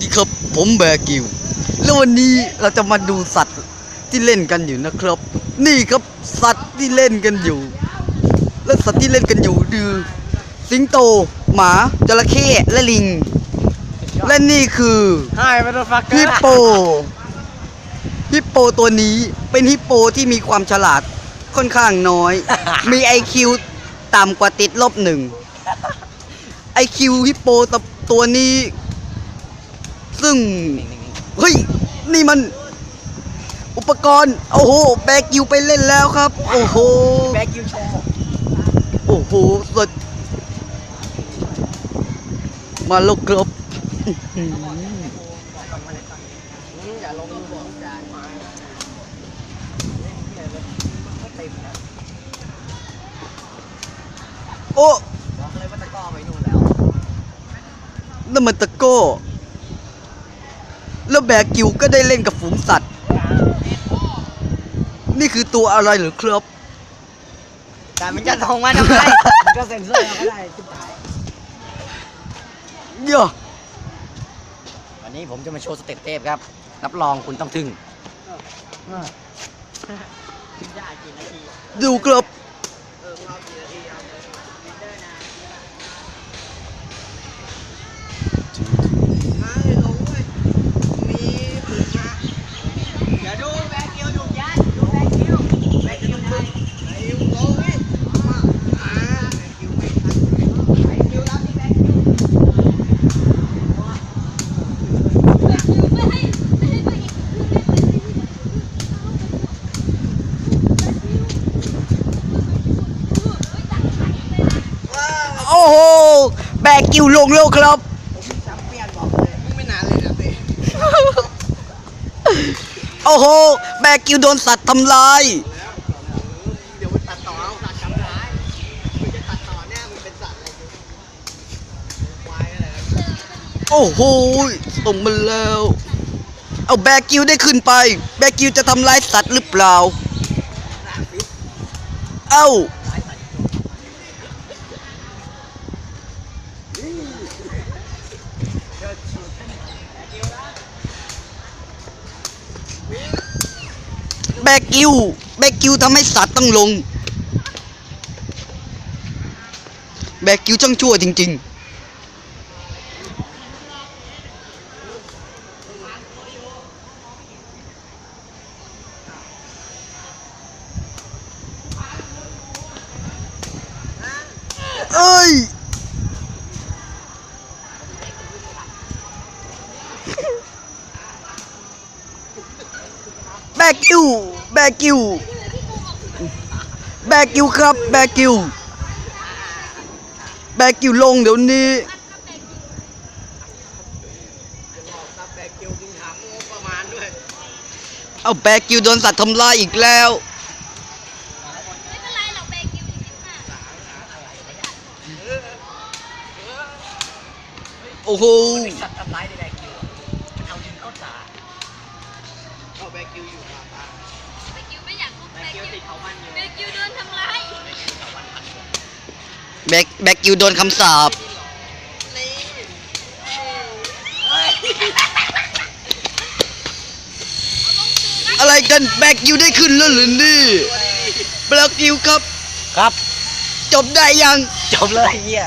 ดีครับผมแบร์กิว แล้ววันนี้เราจะมาดูสัตว์ที่เล่นกันอยู่นะครับ นี่ครับสัตว์ที่เล่นกันอยู่ และสัตว์ที่เล่นกันอยู่คือสิงโต หมาจระเข้และลิง และนี่คือ Hi motherfucker ฮิปโปฮิปโปตัวนี้เป็นฮิปโปที่มีความฉลาดค่อนข้างน้อย มี IQ ต่ำกว่าติดลบหนึ่ง IQ ฮิปโปตัวนี้ซึ่ งเฮ้ย นี่มัน อุปกรณ์โอ้โหแบกิวไปเล่นแล้วครับ โอ้โหแบกิวโชว์โอ้โหสดมาแลกครับอื้อหืออย่าลงมือบอกจานมาเต็มนะโอ้บอกเลยว่าตะกร้อไปนู่นแล้วนั่นมันตะโก้ แล้วแบกิวก็ได้เล่นกับฝูงสัตว์ นี่คือตัวอะไรเหรือครับ แต่มันจะทองมาทำไมมันก็เซ็นเซอร์เราก็ได้จุดท้ายเยอะวันนี้ผมจะมาโชว์สเต็ปเทพครับ รับรองคุณต้องทึ่งยากกี่นาทีดูครับ เออเรากี่นาทีเอาวินเดอร์นะมาเลยลงเว้ยมีผืนมาเดี๋ยวดูแบกิวดูยันดูแบกิวแบกิวได้แบกิวลงเว้ยมาอ่าแบกิวไม่ทันแบกิวรับที่แบกิว โอ้โห แบกิวลงแล้วครับแชมเปี้ยนบอกเลยไม่นานเลยนะสิโอ้โหแบกิวโดนสัตว์ทำลายเดี๋ยวมันตัดต่อเอาตัดจำร้ายมึงจะตัดต่อเนี่ยมึงเป็นสัตว์อะไรกูควายอะไรนะโอ้โห ส่งมาแล้ว เอาแบกิวได้ขึ้นไป แบกิวจะทำลายสัตว์หรือเปล่า เอ้า แบกิวแบกิวทำให้สัตว์ต้องลง แบกิวช่างชั่วจริง ๆเอ้ย แบกิวแบกิวแบกิวครับ แบกิวแบกิวลงเดี๋ยวนี้เอาแบกิวโดนสัตว์ทำลายอีกแล้วโอ้โหสัตว์ทำร้าย เอาแบกิวอยู่ตาตาเบกิวไม่อยากพูดแบเบกิวกิวติดเขามันอยู่เบกิวโดนทำร้ายแบกแบกิวโดนคำสาปนี่เฮ้ยอะไรกันแบกิวได้ขึ้นแล้วหรือนี่แบกิวครับ ครับ จบได้ยัง จบเลยเฮีย